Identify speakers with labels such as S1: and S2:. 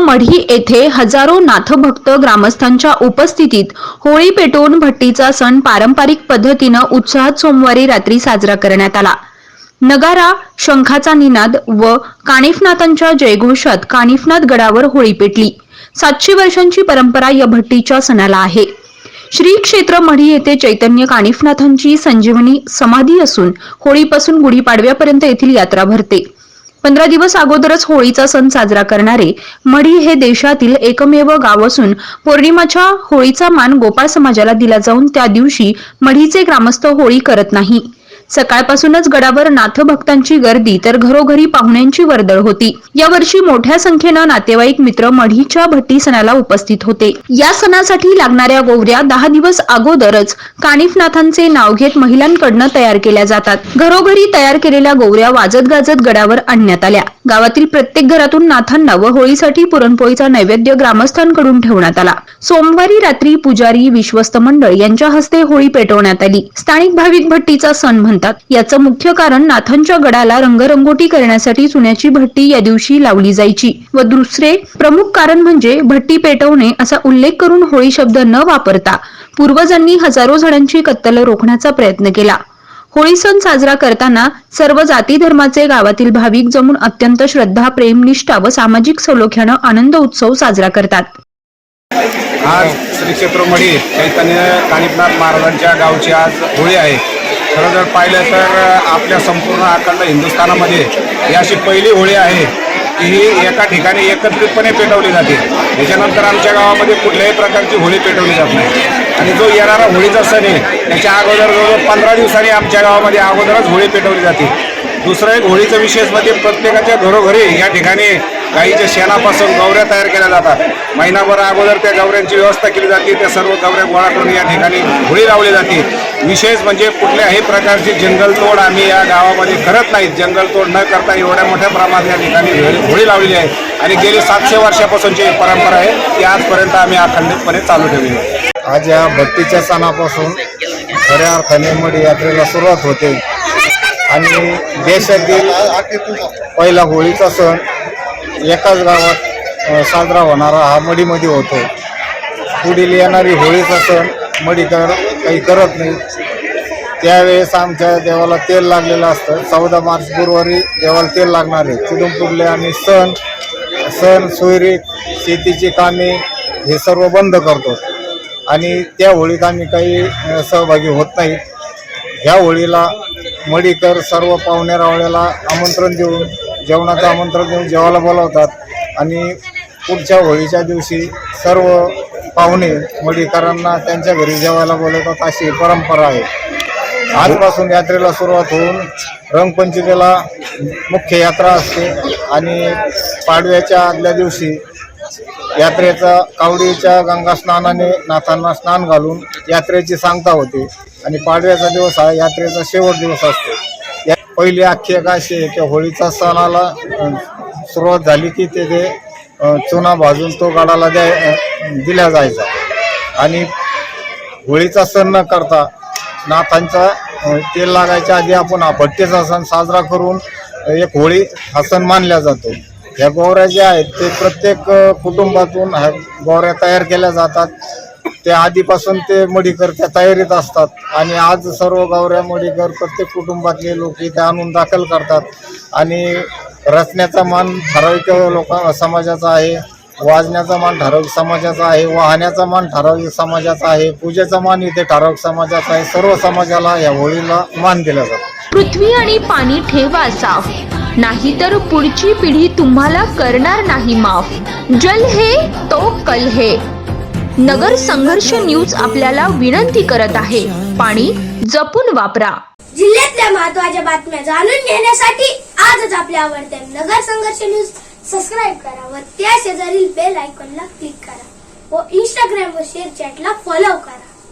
S1: मढी येथे हजारो नाथभक्त ग्रामस्थांच्या उपस्थितीत होळी पेटवून भट्टीचा सण पारंपरिक पद्धतीनं उत्साहात सोमवारी रात्री साजरा करण्यात आला. नगारा शंखाचा निनाद व कानिफनाथांच्या जयघोषात कानिफनाथ गडावर होळी पेटली. सातशे वर्षांची परंपरा या भट्टीच्या सणाला आहे. श्री क्षेत्र मढी येथे चैतन्य कानिफनाथांची संजीवनी समाधी असून होळीपासून गुढीपाडव्यापर्यंत येथील यात्रा भरते. पंधरा दिवस अगोदरच होळीचा सण साजरा करणारे मढी हे देशातील एकमेव गाव असून पौर्णिमाच्या होळीचा मान गोपाळ समाजाला दिला जाऊन त्या दिवशी मढीचे ग्रामस्थ होळी करत नाही. सकाळपासूनच गडावर नाथ भक्तांची गर्दी तर घरोघरी पाहुण्यांची वर्दळ होती. यावर्षी मोठ्या संख्येनं नातेवाईक मित्र मढीच्या भट्टी सणाला उपस्थित होते. या सणासाठी लागणाऱ्या गोवऱ्या दहा दिवस अगोदरच कानिफनाथांचे नाव घेत महिलांकडनं तयार केल्या जातात. घरोघरी तयार केलेल्या गोवऱ्या वाजत गाजत गडावर आणण्यात आल्या. गावातील प्रत्येक घरातून नाथांना व होळीसाठी पुरणपोळीचा नैवेद्य ग्रामस्थांकडून ठेवण्यात आला. सोमवारी रात्री पुजारी विश्वस्त मंडळ यांच्या हस्ते होळी पेटवण्यात आली. स्थानिक भाविक भट्टीचा सण म्हणतात. याचं मुख्य कारण नाथांच्या गडाला रंगरंगोटी करण्यासाठी चुन्याची भट्टी या दिवशी लावली जायची. व दुसरे प्रमुख कारण म्हणजे भट्टी पेटवणे असा उल्लेख करून होळी शब्द न वापरता पूर्वजांनी हजारो झाडांची कत्तल रोखण्याचा प्रयत्न केला. होळी सण साजरा करताना सर्व जाती धर्माचे गावातील भाविक जमून अत्यंत श्रद्धा प्रेम निष्ठा व सामाजिक सलोख्यानं आनंद उत्सव साजरा करतात.
S2: आज श्री क्षेत्रमढी चैतन्य कानिपनाथ महाराजांच्या गावची आज होळी आहे. खरं जर पाहिलं तर आपल्या संपूर्ण अखंड हिंदुस्थानामध्ये ही अशी पहिली होळी आहे की ही एका ठिकाणी एकत्रितपणे पेटवली जाते. त्याच्यानंतर आमच्या गावामध्ये कुठल्याही प्रकारची होळी पेटवली जात नाही. आणि जो येणारा होळीचा सण आहे त्याच्या अगोदर जवळजवळ पंधरा दिवसांनी आमच्या गावामध्ये अगोदरच होळी पेटवली जाते. दुसरं एक होळीचं विशेष म्हणजे प्रत्येकाच्या घरोघरी या ठिकाणी गाईच्या शेणापासून गवऱ्या तयार केल्या जातात. महिनाभर अगोदर त्या गवऱ्यांची व्यवस्था केली जाते त्या सर्व गवऱ्या गोळा करून या ठिकाणी होळी लावली जाते. विशेष म्हणजे कुठल्याही प्रकारची जंगलतोड आम्ही या गावामध्ये करत नाहीत जंगलतोड न करता एवढ्या मोठ्या प्रमाणात या ठिकाणी होळी- लावलेली आहे. आणि गेली सातशे वर्षापासूनची एक परंपरा आहे ती आजपर्यंत आम्ही अखंडितपणे चालू ठेवली आहे.
S3: आज या भट्टीच्या सणापासून खऱ्या अर्थाने मढी यात्रेला सुरुवात होते. आणि देशातील पहिला होळीचा सण एकाच गावात साजरा होणारा हा मढीमध्ये होतो. पुढील येणारी होळीचा सण मढीकर काही करत नाही. त्यावेळेस आमच्या देवाला तेल लागलेलं असतं. चौदा मार्च गुरुवारी देवाला तेल लागणार आहे. तिथून पुढले आम्ही सण सण सोयरी शेतीची कामे हे सर्व बंद करतो. आणि त्या होळीत आम्ही काही सहभागी होत नाहीत ह्या होळीला मडीकर सर्व पाहुण्या रावळ्याला आमंत्रण देऊन जेवणाचं आमंत्रण देऊन जेवायला बोलावतात. आणि पुढच्या होळीच्या दिवशी सर्व पाहुणे मडीकरांना त्यांच्या घरी जेवायला बोलवतात अशी परंपरा आहे. आजपासून यात्रेला सुरुवात होऊन रंगपंचमीला मुख्य यात्रा असते आणि पाडव्याच्या आदल्या दिवशी यात्रेचा कावडीच्या गंगा स्नानाने नाथांना स्नान घालून यात्रेची सांगता होते. आणि पाडव्याचा दिवस हा यात्रेचा शेवट दिवस असतो. या पहिली आख्यायिका अशी आहे की होळीचा सणाला सुरुवात झाली की तेथे चुना भाजून तो गडाला द्या दिल्या दिला जायचा. आणि होळीचा सण न करता नाथांचा तेल लागायच्या आधी आपण हा सण साजरा करून एक होळी हा सण मानला जातो. ह्या गोवऱ्या ज्या आहेत ते प्रत्येक कुटुंबातून ह्या गोवऱ्या तयार केल्या जातात. ते आधीपासून ते मडीकर त्या तयारीत असतात. आणि आज सर्व गावऱ्या मडीकर प्रत्येक कुटुंबातले लोक इथे आणून दाखल करतात. आणि रचण्याचा मान ठराविक लोक समाजाचा आहे. वाजण्याचा मान ठराविक समाजाचा आहे. वाहण्याचा मान ठराविक समाजाचा आहे. पूजेचा मान इथे ठराविक समाजाचा आहे. सर्व समाजाला या होळीला मान दिला जातो.
S4: पृथ्वी आणि पाणी ठेवा साफ. नाहीतर पुढची पिढी तुम्हाला करणार नाही माफ. जल हे तो कल हे. नगर संघर्ष न्यूज आपल्याला विनंती करत आहे. पाणी जपून वापरा.
S5: जिल्ह्यातल्या महत्त्वाच्या बातम्या जाणून घेण्यासाठी आजच आपल्या आवडत्या नगर संघर्ष न्यूज सबस्क्राईब करा व त्या शेजारील बेल आयकॉनला क्लिक करा व इंस्टाग्राम व शेअर चॅटला फॉलो करा.